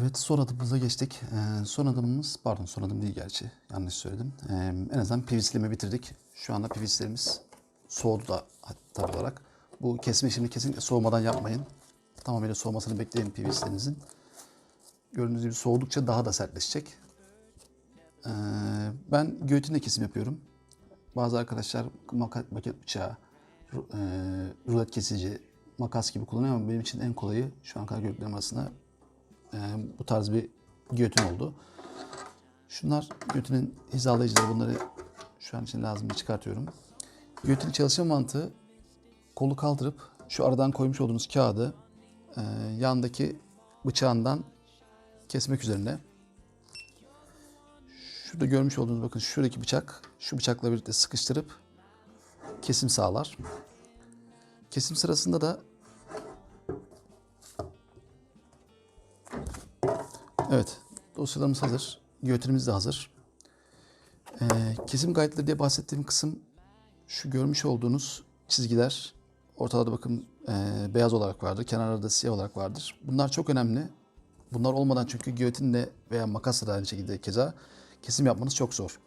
Evet son adımımıza geçtik. Ee, son adımımız, pardon son adım değil gerçi. Yanlış söyledim. Ee, en azından PVC'leme bitirdik. Şu anda PVC'lerimiz soğudu da tabi olarak. Bu kesme işini kesinlikle soğumadan yapmayın. Tamamıyla soğumasını bekleyin PVC'lerinizin. Gördüğünüz gibi soğudukça daha da sertleşecek. Ee, ben göğütünle kesim yapıyorum. Bazı arkadaşlar maket, maket bıçağı, e, rulet kesici, makas gibi kullanıyor ama benim için en kolayı şu an kadar gördüklerim arasında e, bu tarz bir giyotin oldu. Şunlar giyotinin hizalayıcıları. Bunları şu an için lazım çıkartıyorum. Giyotinin çalışma mantığı kolu kaldırıp şu aradan koymuş olduğunuz kağıdı e, yandaki bıçağından kesmek üzerine. Şurada görmüş olduğunuz bakın şuradaki bıçak şu bıçakla birlikte sıkıştırıp kesim sağlar. Kesim sırasında da Evet, dosyalarımız hazır. Giyotinimiz de hazır. Ee, kesim gayetleri diye bahsettiğim kısım şu görmüş olduğunuz çizgiler. Ortada bakın e, beyaz olarak vardır, kenarlarda siyah olarak vardır. Bunlar çok önemli. Bunlar olmadan çünkü giyotinle veya makasla da aynı şekilde keza kesim yapmanız çok zor.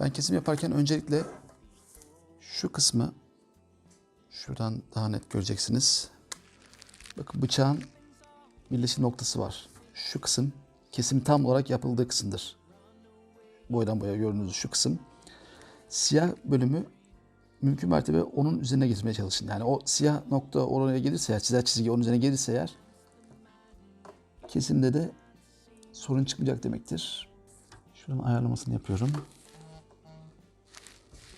Ben kesim yaparken öncelikle şu kısmı şuradan daha net göreceksiniz. Bakın bıçağın birleşim noktası var. Şu kısım kesim tam olarak yapıldığı kısımdır. Boydan boya gördüğünüz şu kısım. Siyah bölümü mümkün mertebe onun üzerine getirmeye çalışın. Yani o siyah nokta oraya gelirse eğer, çizer çizgi onun üzerine gelirse eğer kesimde de sorun çıkmayacak demektir. Şuranın ayarlamasını yapıyorum.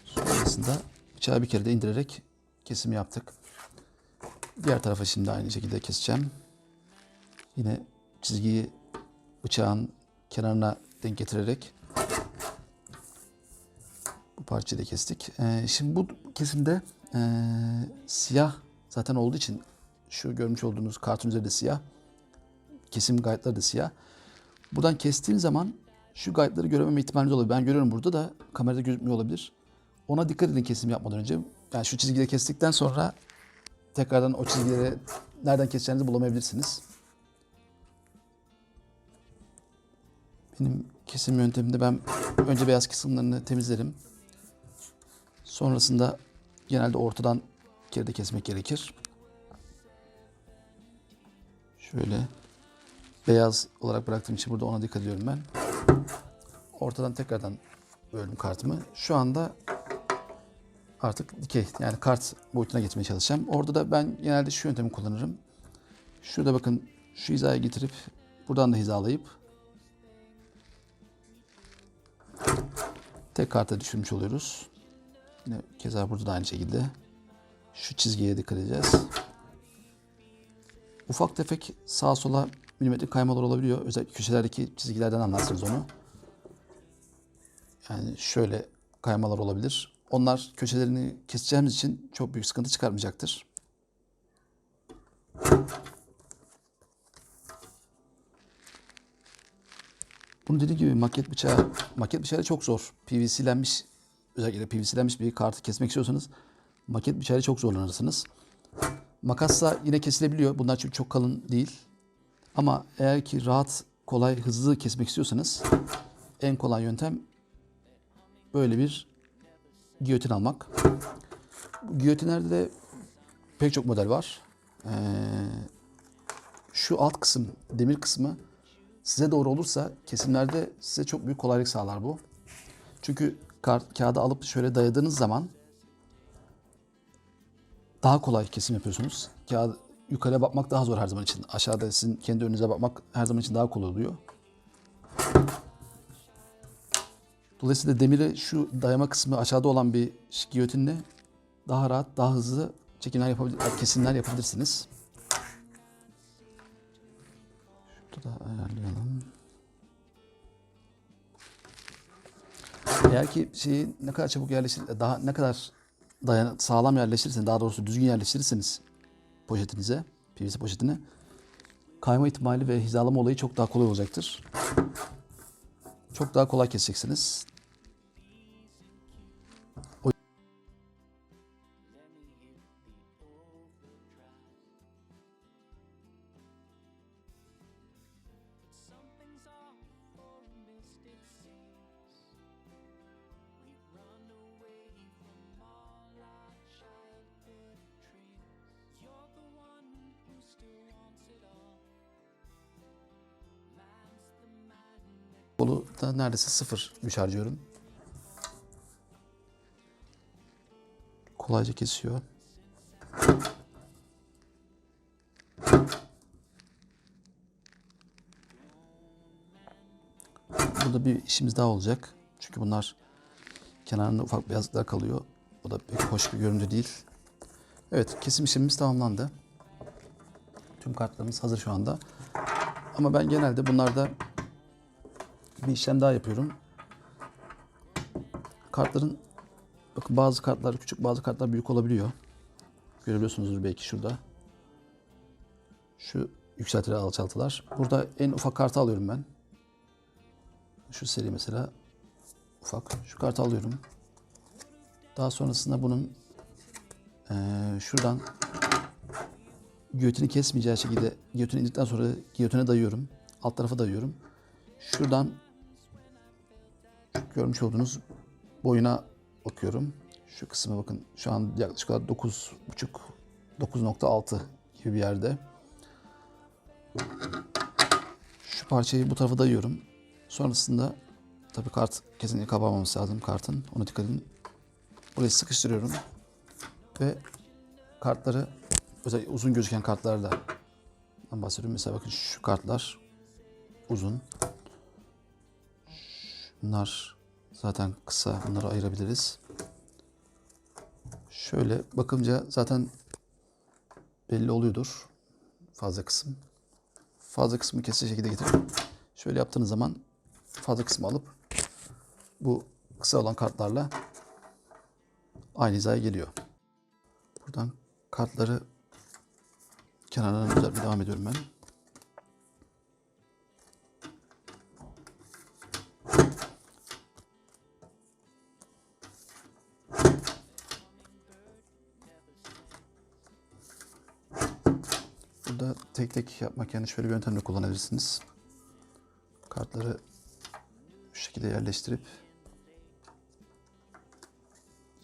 Sonrasında bıçağı bir kere de indirerek kesim yaptık. Diğer tarafa şimdi aynı şekilde keseceğim. Yine çizgiyi bıçağın kenarına denk getirerek bu parçayı da kestik. Ee, şimdi bu kesimde ee, siyah zaten olduğu için şu görmüş olduğunuz kartın üzerinde siyah. Kesim gayetleri de siyah. Buradan kestiğim zaman şu gayetleri görememe ihtimaliniz olabilir. Ben görüyorum burada da kamerada gözükmüyor olabilir. Ona dikkat edin kesim yapmadan önce. Yani şu çizgileri kestikten sonra tekrardan o çizgileri nereden keseceğinizi bulamayabilirsiniz. Benim kesim yöntemimde ben önce beyaz kısımlarını temizlerim. Sonrasında genelde ortadan bir kere de kesmek gerekir. Şöyle beyaz olarak bıraktığım için burada ona dikkat ediyorum ben. Ortadan tekrardan böldüm kartımı. Şu anda artık dikey yani kart boyutuna geçmeye çalışacağım. Orada da ben genelde şu yöntemi kullanırım. Şurada bakın şu hizaya getirip buradan da hizalayıp tek karta düşürmüş oluyoruz. Yine keza burada da aynı şekilde şu çizgiye dikkat edeceğiz. Ufak tefek sağa sola milimetrik kaymalar olabiliyor. Özellikle köşelerdeki çizgilerden anlarsınız onu. Yani şöyle kaymalar olabilir. Onlar köşelerini keseceğimiz için çok büyük sıkıntı çıkarmayacaktır. Bunu dediğim gibi maket bıçağı, maket bıçağı çok zor. PVC'lenmiş, özellikle PVC'lenmiş bir kartı kesmek istiyorsanız maket bıçağı çok zorlanırsınız. Makasla yine kesilebiliyor. Bunlar çünkü çok kalın değil. Ama eğer ki rahat, kolay, hızlı kesmek istiyorsanız en kolay yöntem böyle bir giyotin almak. Giyotinlerde de pek çok model var. Ee, şu alt kısım, demir kısmı size doğru olursa kesimlerde size çok büyük kolaylık sağlar bu. Çünkü kağıt, kağıdı alıp şöyle dayadığınız zaman daha kolay kesim yapıyorsunuz. Kağıt yukarıya bakmak daha zor her zaman için. Aşağıda sizin kendi önünüze bakmak her zaman için daha kolay oluyor. Dolayısıyla demire şu dayama kısmı aşağıda olan bir giyotinle daha rahat, daha hızlı çekimler yapabilir, kesimler yapabilirsiniz. Eğer ki şeyi ne kadar çabuk yerleştir, daha ne kadar dayan, sağlam yerleştirirseniz, daha doğrusu düzgün yerleştirirseniz poşetinize, PVC poşetine kayma ihtimali ve hizalama olayı çok daha kolay olacaktır. Çok daha kolay keseceksiniz. Kolu da neredeyse sıfır güç harcıyorum. Kolayca kesiyor. Burada bir işimiz daha olacak. Çünkü bunlar kenarında ufak beyazlıklar kalıyor. O da pek hoş bir görüntü değil. Evet kesim işlemimiz tamamlandı. Tüm kartlarımız hazır şu anda. Ama ben genelde bunlarda bir işlem daha yapıyorum. Kartların bakın bazı kartlar küçük bazı kartlar büyük olabiliyor. Görebiliyorsunuzdur belki şurada. Şu yükseltiler alçaltılar. Burada en ufak kartı alıyorum ben. Şu seri mesela ufak. Şu kartı alıyorum. Daha sonrasında bunun eee, şuradan giyotini kesmeyeceği şekilde giyotini indikten sonra giyotine dayıyorum. Alt tarafa dayıyorum. Şuradan şu görmüş olduğunuz boyuna bakıyorum. Şu kısmı bakın şu an yaklaşık olarak 9.5 9.6 gibi bir yerde. Şu parçayı bu tarafa dayıyorum. Sonrasında tabii kart kesinlikle kabarmaması lazım kartın. Ona dikkat edin. Burayı sıkıştırıyorum. Ve kartları özellikle uzun gözüken kartlarda ben bahsediyorum. Mesela bakın şu kartlar uzun. Bunlar zaten kısa. Bunları ayırabiliriz. Şöyle bakınca zaten belli oluyordur. Fazla kısım. Fazla kısmı kesici şekilde getirip şöyle yaptığınız zaman fazla kısmı alıp bu kısa olan kartlarla aynı hizaya geliyor. Buradan kartları kenarlarına düzeltmeye devam ediyorum ben. Burada tek tek yapmak yani şöyle bir yöntemle kullanabilirsiniz. Kartları şu şekilde yerleştirip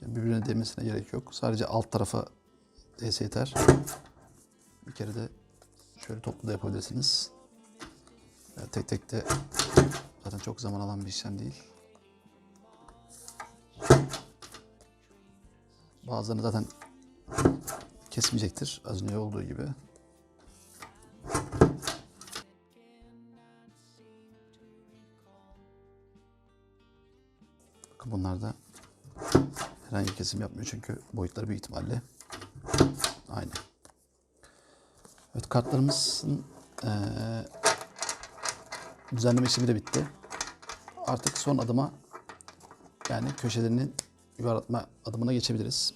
yani birbirine değmesine gerek yok. Sadece alt tarafa değse yeter. Bir kere de şöyle toplu da yapabilirsiniz. Yani tek tek de zaten çok zaman alan bir işlem değil. Bazılarını zaten kesmeyecektir. Az önce olduğu gibi. Bakın bunlar da herhangi kesim yapmıyor çünkü boyutları büyük ihtimalle aynı. Evet kartlarımızın eee düzenleme işlemi de bitti. Artık son adıma yani köşelerinin yuvarlatma adımına geçebiliriz.